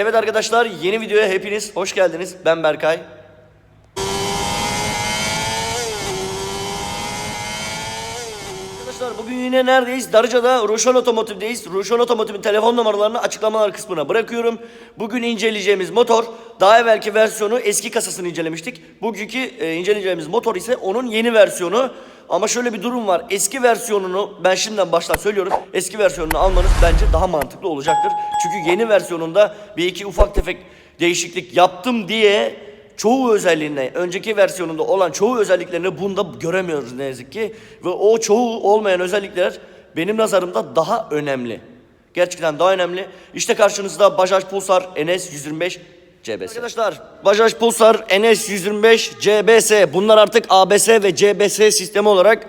Evet arkadaşlar yeni videoya hepiniz hoş geldiniz. Ben Berkay. Arkadaşlar bugün yine neredeyiz? Darıca'da Ruşon Otomotiv'deyiz. Ruşon Otomotiv'in telefon numaralarını açıklamalar kısmına bırakıyorum. Bugün inceleyeceğimiz motor daha evvelki versiyonu eski kasasını incelemiştik. Bugünkü e, inceleyeceğimiz motor ise onun yeni versiyonu. Ama şöyle bir durum var. Eski versiyonunu ben şimdiden baştan söylüyorum. Eski versiyonunu almanız bence daha mantıklı olacaktır. Çünkü yeni versiyonunda bir iki ufak tefek değişiklik yaptım diye çoğu özelliğine, önceki versiyonunda olan çoğu özelliklerini bunda göremiyoruz ne yazık ki. Ve o çoğu olmayan özellikler benim nazarımda daha önemli. Gerçekten daha önemli. İşte karşınızda Bajaj Pulsar NS 125 CBS. Arkadaşlar Bajaj Pulsar NS 125 CBS bunlar artık ABS ve CBS sistemi olarak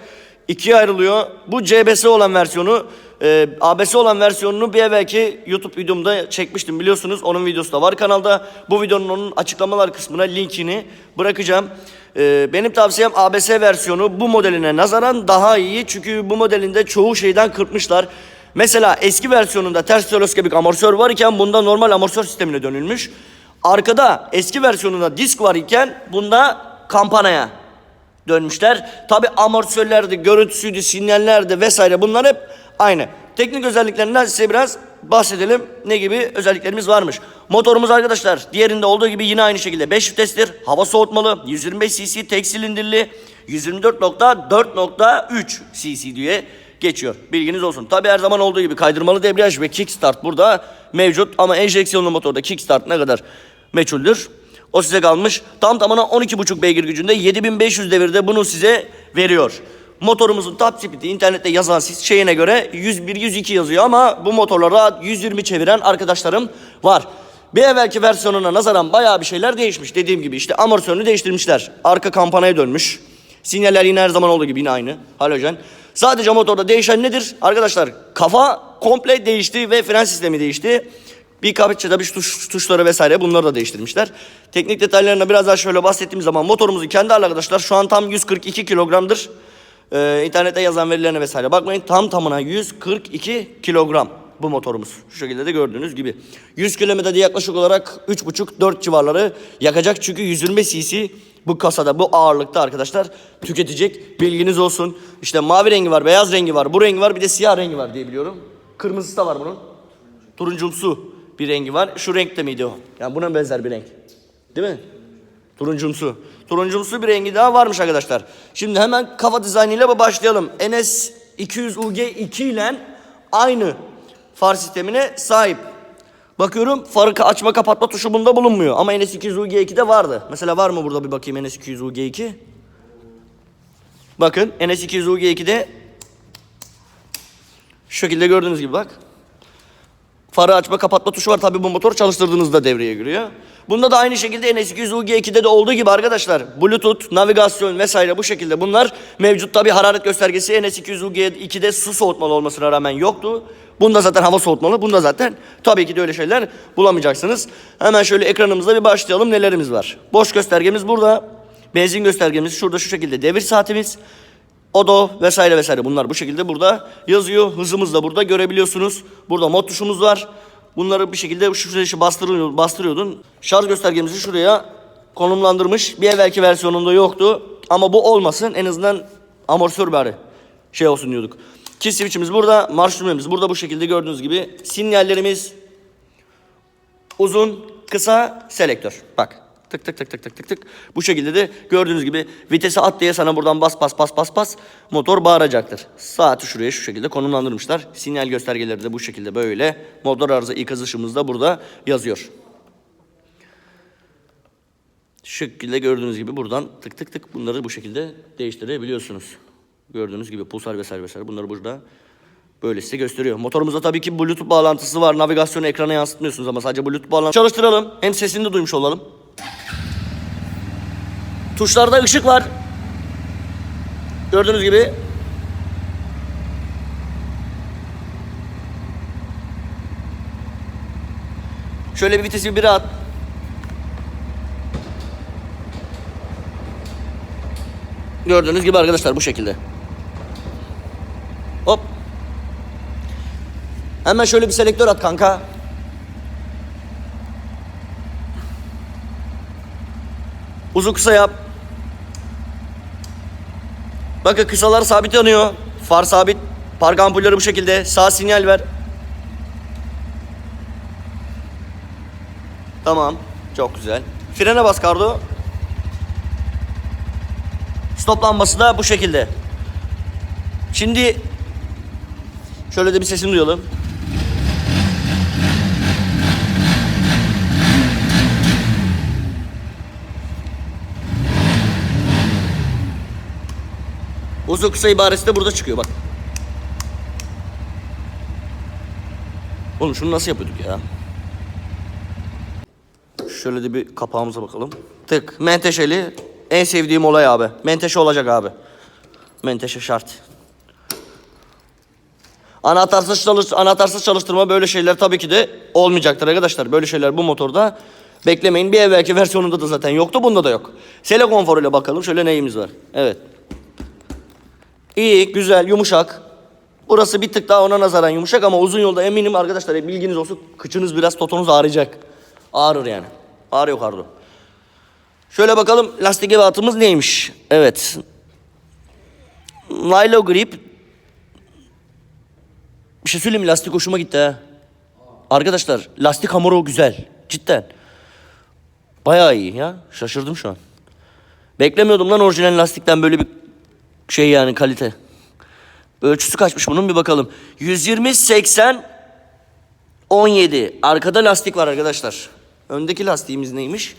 ikiye ayrılıyor. Bu CBS olan versiyonu e, ABS olan versiyonunu bir evvelki YouTube videomda çekmiştim biliyorsunuz. Onun videosu da var kanalda. Bu videonun onun açıklamalar kısmına linkini bırakacağım. E, benim tavsiyem ABS versiyonu bu modeline nazaran daha iyi. Çünkü bu modelinde çoğu şeyden kırpmışlar. Mesela eski versiyonunda ters teleskopik amortisör var iken bunda normal amortisör sistemine dönülmüş. Arkada eski versiyonunda disk var iken bunda kampanaya dönmüşler. Tabi amortisörlerdi, görüntüsüydü, sinyallerdi vesaire bunlar hep aynı. Teknik özelliklerinden size biraz bahsedelim. Ne gibi özelliklerimiz varmış. Motorumuz arkadaşlar diğerinde olduğu gibi yine aynı şekilde 5 vitestir. Hava soğutmalı, 125 cc tek silindirli, 124.4.3 cc diye geçiyor. Bilginiz olsun. Tabi her zaman olduğu gibi kaydırmalı debriyaj ve kickstart burada mevcut ama enjeksiyonlu motorda kickstart ne kadar meçhuldür. O size kalmış. Tam tamına 12,5 beygir gücünde 7500 devirde bunu size veriyor. Motorumuzun top speed'i internette yazan siz şeyine göre 101-102 yazıyor ama bu motorlara 120 çeviren arkadaşlarım var. Bir evvelki versiyonuna nazaran bayağı bir şeyler değişmiş. Dediğim gibi işte amortisörünü değiştirmişler. Arka kampanaya dönmüş. Sinyaller yine her zaman olduğu gibi yine aynı. Halojen. Sadece motorda değişen nedir? Arkadaşlar kafa komple değişti ve fren sistemi değişti. Bir kapıçı tabii tuş, tuşları vesaire bunları da değiştirmişler. Teknik detaylarına biraz daha şöyle bahsettiğim zaman motorumuzun kendi arkadaşlar şu an tam 142 kilogramdır. Ee, internette yazan verilerine vesaire bakmayın tam tamına 142 kilogram bu motorumuz. Şu şekilde de gördüğünüz gibi. 100 kilometrede yaklaşık olarak 3,5-4 civarları yakacak. Çünkü 120 cc bu kasada bu ağırlıkta arkadaşlar tüketecek. Bilginiz olsun. İşte mavi rengi var, beyaz rengi var, bu rengi var bir de siyah rengi var diye biliyorum. Kırmızısı da var bunun. Turuncumsu bir rengi var. Şu renkte miydi o? Yani buna benzer bir renk. Değil mi? Turuncumsu. Turuncumsu bir rengi daha varmış arkadaşlar. Şimdi hemen kafa dizaynıyla başlayalım. NS 200 UG2 ile aynı far sistemine sahip. Bakıyorum farı açma kapatma tuşu bunda bulunmuyor. Ama NS 200 UG2'de vardı. Mesela var mı burada bir bakayım NS 200 UG2? Bakın NS 200 UG2'de şu şekilde gördüğünüz gibi bak. Farı açma kapatma tuşu var. Tabi bu motor çalıştırdığınızda devreye giriyor. Bunda da aynı şekilde NS200 UG2'de de olduğu gibi arkadaşlar Bluetooth, navigasyon vesaire bu şekilde bunlar mevcut. Tabi hararet göstergesi NS200 UG2'de su soğutmalı olmasına rağmen yoktu. Bunda zaten hava soğutmalı. Bunda zaten tabii ki de öyle şeyler bulamayacaksınız. Hemen şöyle ekranımızda bir başlayalım nelerimiz var. Boş göstergemiz burada. Benzin göstergemiz şurada şu şekilde. Devir saatimiz. Odo vesaire vesaire bunlar bu şekilde burada yazıyor. Hızımız da burada görebiliyorsunuz. Burada mod tuşumuz var. Bunları bir şekilde şu süreçte bastırıyor, bastırıyordun. Şarj göstergemizi şuraya konumlandırmış. Bir evvelki versiyonunda yoktu. Ama bu olmasın en azından amortisör bari şey olsun diyorduk. Kill switch'imiz burada. Marş düğmemiz burada bu şekilde gördüğünüz gibi. Sinyallerimiz uzun, kısa, selektör. Bak. Tık tık tık tık tık tık tık. Bu şekilde de gördüğünüz gibi vitesi at diye sana buradan bas bas bas bas bas motor bağıracaktır. Saati şuraya şu şekilde konumlandırmışlar. Sinyal göstergeleri de bu şekilde böyle. Motor arıza ikaz ışığımız da burada yazıyor. Şu şekilde gördüğünüz gibi buradan tık tık tık bunları bu şekilde değiştirebiliyorsunuz. Gördüğünüz gibi pulsar vesaire vesaire bunları burada böyle size gösteriyor. Motorumuzda tabii ki Bluetooth bağlantısı var. Navigasyonu ekrana yansıtmıyorsunuz ama sadece Bluetooth bağlantısı. Çalıştıralım. Hem sesini de duymuş olalım. Tuşlarda ışık var. Gördüğünüz gibi. Şöyle bir vitesi bir at. Gördüğünüz gibi arkadaşlar bu şekilde. Hop. Hemen şöyle bir selektör at kanka. Uzun kısa yap. Bakın kısalar sabit yanıyor. Far sabit. Park ampulleri bu şekilde. Sağ sinyal ver. Tamam. Çok güzel. Frene bas Kardo. Stop lambası da bu şekilde. Şimdi şöyle de bir sesini duyalım. Uzun kısa ibaresi de burada çıkıyor bak. Oğlum şunu nasıl yapıyorduk ya? Şöyle de bir kapağımıza bakalım. Tık. Menteşeli. En sevdiğim olay abi. Menteşe olacak abi. Menteşe şart. Anahtarsız, çalış anahtarsız çalıştırma böyle şeyler tabii ki de olmayacaktır arkadaşlar. Böyle şeyler bu motorda beklemeyin. Bir evvelki versiyonunda da zaten yoktu. Bunda da yok. Sele konforuyla bakalım. Şöyle neyimiz var. Evet. İyi, güzel, yumuşak. Burası bir tık daha ona nazaran yumuşak ama uzun yolda eminim arkadaşlar bilginiz olsun kıçınız biraz totonuz ağrıyacak. Ağrır yani. Ağrıyor kardo. Şöyle bakalım lastik ebatımız neymiş? Evet. Nylon grip. Bir şey söyleyeyim? Lastik hoşuma gitti ha. Arkadaşlar lastik hamuru güzel. Cidden. Bayağı iyi ya. Şaşırdım şu an. Beklemiyordum lan orijinal lastikten böyle bir şey yani kalite. Ölçüsü kaçmış bunun bir bakalım. 120 80 17. Arkada lastik var arkadaşlar. Öndeki lastiğimiz neymiş?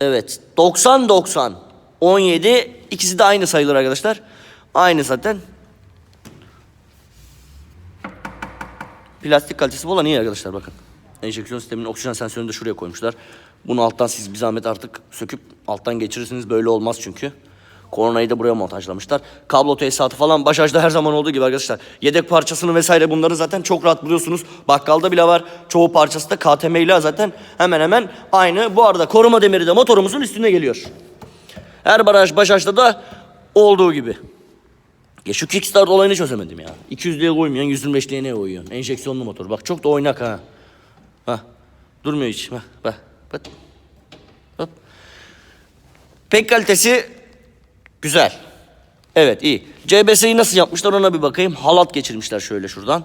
Evet. 90 90 17 ikisi de aynı sayılır arkadaşlar. Aynı zaten. Plastik kalitesi falan iyi arkadaşlar bakın. Enjeksiyon sisteminin oksijen sensörünü de şuraya koymuşlar. Bunu alttan siz bir zahmet artık söküp alttan geçirirsiniz. Böyle olmaz çünkü. Koronayı da buraya montajlamışlar. Kablo tesisatı falan Başaj'da her zaman olduğu gibi arkadaşlar. Yedek parçasını vesaire bunları zaten çok rahat buluyorsunuz. Bakkalda bile var. Çoğu parçası da KTM ile zaten hemen hemen aynı. Bu arada koruma demiri de motorumuzun üstüne geliyor. Her baraj Başaj'da da olduğu gibi. Ya şu kickstart olayını çözemedim ya. 200'lüğe koymayan 125'liğe ne koyuyorsun? Enjeksiyonlu motor. Bak çok da oynak ha. Ha. Durmuyor hiç. Bak bak. Bak. Hop. Pek kalitesi güzel. Evet iyi. CBS'yi nasıl yapmışlar ona bir bakayım. Halat geçirmişler şöyle şuradan.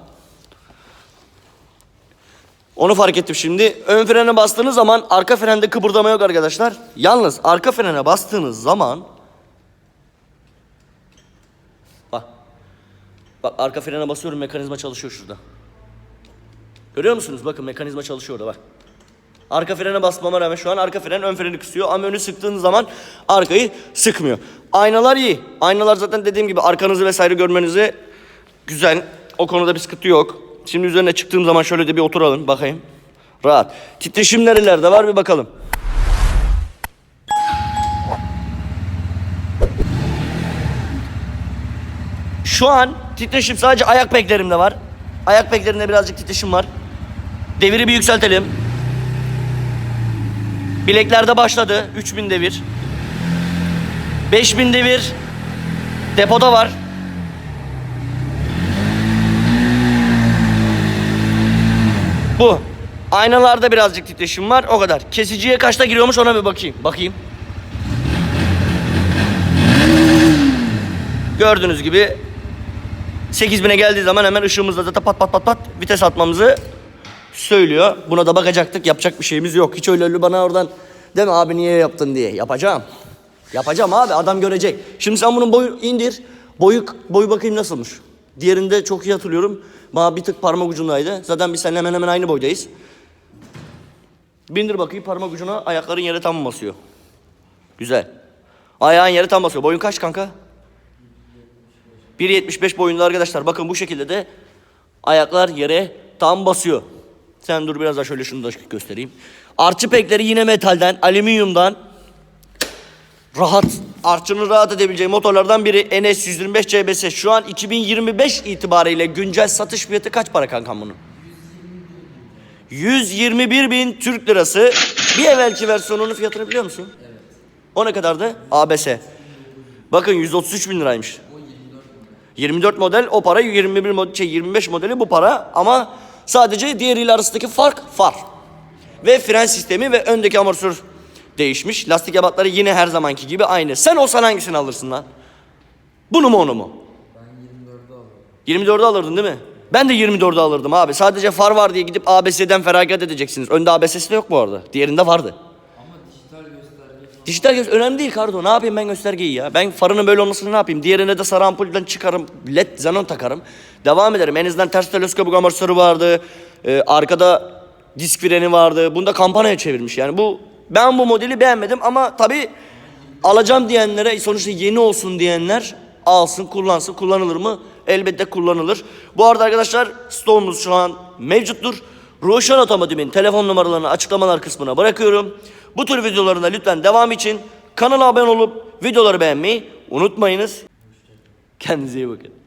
Onu fark ettim şimdi. Ön frene bastığınız zaman arka frende kıpırdama yok arkadaşlar. Yalnız arka frene bastığınız zaman Bak. Bak arka frene basıyorum mekanizma çalışıyor şurada. Görüyor musunuz? Bakın mekanizma çalışıyor orada bak. Arka frene basmama rağmen şu an arka fren ön freni kısıyor ama önü sıktığınız zaman arkayı sıkmıyor. Aynalar iyi. Aynalar zaten dediğim gibi arkanızı vesaire görmenize güzel. O konuda bir sıkıntı yok. Şimdi üzerine çıktığım zaman şöyle de bir oturalım bakayım. Rahat. Titreşim nerelerde var bir bakalım. Şu an titreşim sadece ayak beklerimde var. Ayak beklerimde birazcık titreşim var. Deviri bir yükseltelim. Bileklerde başladı. 3000 devir. 5000 devir. Depoda var. Bu. Aynalarda birazcık titreşim var. O kadar. Kesiciye kaçta giriyormuş ona bir bakayım. Bakayım. Gördüğünüz gibi 8000'e geldiği zaman hemen ışığımızla zaten pat pat pat pat vites atmamızı söylüyor. Buna da bakacaktık. Yapacak bir şeyimiz yok. Hiç öyle öyle bana oradan deme abi niye yaptın diye. Yapacağım. Yapacağım abi adam görecek. Şimdi sen bunun boyu indir. Boyu, boyu bakayım nasılmış. Diğerinde çok iyi hatırlıyorum. Bana bir tık parmak ucundaydı. Zaten biz seninle hemen hemen aynı boydayız. Bindir bakayım parmak ucuna ayakların yere tam basıyor. Güzel. Ayağın yere tam basıyor. Boyun kaç kanka? 1.75 boyunda arkadaşlar. Bakın bu şekilde de ayaklar yere tam basıyor. Sen dur biraz daha şöyle şunu da göstereyim. Arçı pekleri yine metalden, alüminyumdan. Rahat, arçının rahat edebileceği motorlardan biri NS 125 CBS. Şu an 2025 itibariyle güncel satış fiyatı kaç para kankam bunun? 121 bin Türk lirası. Bir evvelki versiyonunun fiyatını biliyor musun? Evet. O ne kadardı? ABS. Bakın 133 bin liraymış. 24 model o para 21 model, şey 25 modeli bu para ama sadece diğeriyle arasındaki fark far. Ve fren sistemi ve öndeki amortisör değişmiş. Lastik ebatları yine her zamanki gibi aynı. Sen olsan hangisini alırsın lan? Bunu mu onu mu? Ben 24'ü alırdım. 24'ü alırdın değil mi? Ben de 24'ü alırdım abi. Sadece far var diye gidip ABS'den feragat edeceksiniz. Önde ABS'si de yok bu arada. Diğerinde vardı. Dijital göz önemli değil Kardo. Ne yapayım ben göstergeyi ya? Ben farının böyle olmasını ne yapayım? Diğerine de sarı ampulden çıkarım. LED xenon takarım. Devam ederim. En azından ters teleskopik amortisörü vardı. Ee, arkada disk freni vardı. Bunu da kampanyaya çevirmiş. Yani bu ben bu modeli beğenmedim ama tabii alacağım diyenlere sonuçta yeni olsun diyenler alsın kullansın. Kullanılır mı? Elbette kullanılır. Bu arada arkadaşlar stoğumuz şu an mevcuttur. Ruşen Otomotiv'in telefon numaralarını açıklamalar kısmına bırakıyorum. Bu tür videolarına lütfen devam için kanala abone olup videoları beğenmeyi unutmayınız. Kendinize iyi bakın.